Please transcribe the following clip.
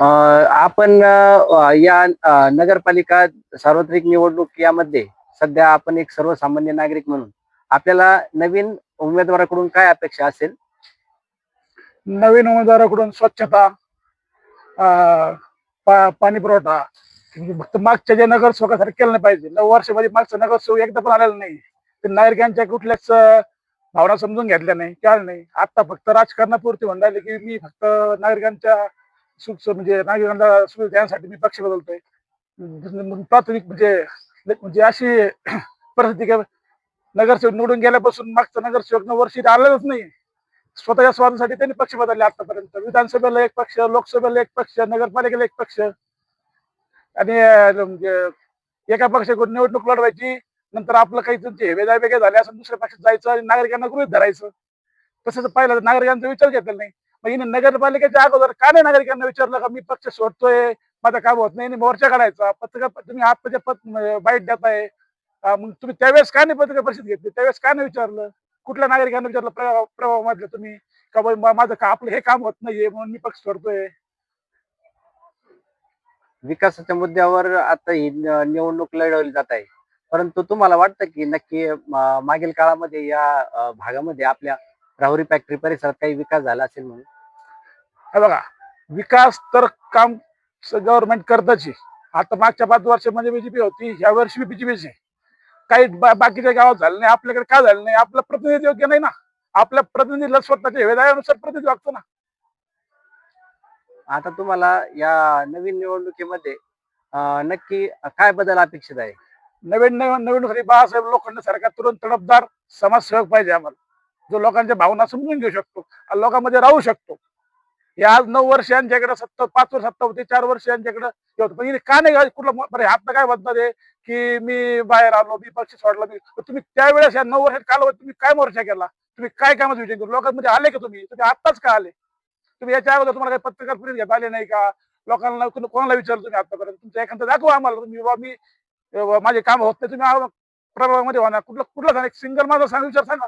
आपण या नगरपालिका सार्वत्रिक निवडणूक यामध्ये सध्या आपण एक सर्वसामान्य नागरिक म्हणून आपल्याला नवीन उमेदवाराकडून काय अपेक्षा असेल? नवीन उमेदवाराकडून स्वच्छता पाणी पुरवठा फक्त मागच्या जे नगरसेवकासाठी केलं नाही पाहिजे. नऊ वर्षामध्ये मागचं नगरसेवक एकदा पण आलेलं नाही. ते नागरिकांच्या कुठल्याच भावना समजून घेतल्या नाही केलं नाही. आता फक्त राजकारणापुरती म्हणून राहिले की मी फक्त नागरिकांच्या सुख म्हणजे नागरिकांना सुविधा देण्यासाठी मी पक्ष बदलतोय. प्राथमिक म्हणजे म्हणजे अशी परिस्थिती काय? नगरसेवक निवडून गेल्यापासून मागचं नगरसेवक नऊ वर्षी आलेलंच नाही. स्वतःच्या स्वादासाठी त्यांनी पक्ष बदलले आतापर्यंत. विधानसभेला एक पक्ष लोकसभेला एक पक्ष नगरपालिकेला एक पक्ष. आणि म्हणजे एका पक्षाकडून निवडणूक लढवायची नंतर आपलं काही त्यांचे वेगळ्या वेगळे झाले असं दुसऱ्या पक्षात जायचं आणि नागरिकांना गृहित धरायचं. तसंच पाहिलं तर नागरिकांचा विचार घेतला नाही. मग हिने नगरपालिकेच्या अगोदर का नाही नागरिकांना विचारलं का मी पक्ष सोडतोय माझं काम होत नाही मोर्चा काढायचा. पत्रकार तुम्ही आत्ताच्या म्हणजे बाईट देताय. मग तुम्ही त्यावेळेस का नाही पत्रकार परिषद घेतली? त्यावेळेस का नाही विचारलं? कुठल्या नागरिकांना विचारलं? प्रभाव प्रभावामधलं तुम्ही. का माझं का आपलं हे काम होत नाहीये म्हणून मी पक्ष सोडतोय. विकासाच्या मुद्द्यावर आता ही निवडणूक लढवली जात आहे. परंतु तुम्हाला वाटतं की नक्की मागील काळामध्ये या भागामध्ये आपल्या राहुरी फॅक्टरी परिसरात काही विकास झाला असेल म्हणून? हे बघा विकास तर काम गव्हर्नमेंट करतच आता मागच्या पाच वर्षामध्ये बीजेपी होती ह्या वर्षी बीजेपीची काही बाकीच्या गावात झालं नाही आपल्याकडे का झालं नाही? आपलं प्रतिनिधी योग्य नाही ना. आपल्या प्रतिनिधीला स्वतःच्या हेवेदायानुसार प्रतिनिधी वागतो ना. आता तुम्हाला या नवीन निवडणुकीमध्ये नक्की काय बदल अपेक्षित आहे? नवीन नवीन नवीन बाळासाहेब लोखंड सरकार तुरंत तडफदार समाजसेवक पाहिजे आम्हाला. जो लोकांच्या भावना समजून घेऊ शकतो आणि लोकांमध्ये राहू शकतो. हे आज नऊ वर्ष यांच्याकडे सत्ता पाच वर्ष सत्ता होती चार वर्ष यांच्याकडे हे होतं. पण का नाही कुठलं बरं आता काय म्हणतात आहे की मी बाहेर आलो मी पक्ष सोडला मी तुम्ही त्यावेळेस या नऊ वर्षात काल तुम्ही काय मोर्चा केला? तुम्ही काय कामाचा विचार केला? लोकांमध्ये आले का तुम्ही? तुम्ही आत्ताच का आले? तुम्ही याच्या अगोदर तुम्हाला काही पत्रकार परिषद घेता आले नाही का? लोकांना कोणाला विचारलं तुम्ही आतापर्यंत? तुमचं एखादं दाखवा आम्हाला. तुम्ही बाबा मी माझे काम होत नाही तुम्ही प्रभावामध्ये प्रभागामध्ये होणार. कुठलं कुठलं सांगा? सिंगल माझा सांग विचार सांगा.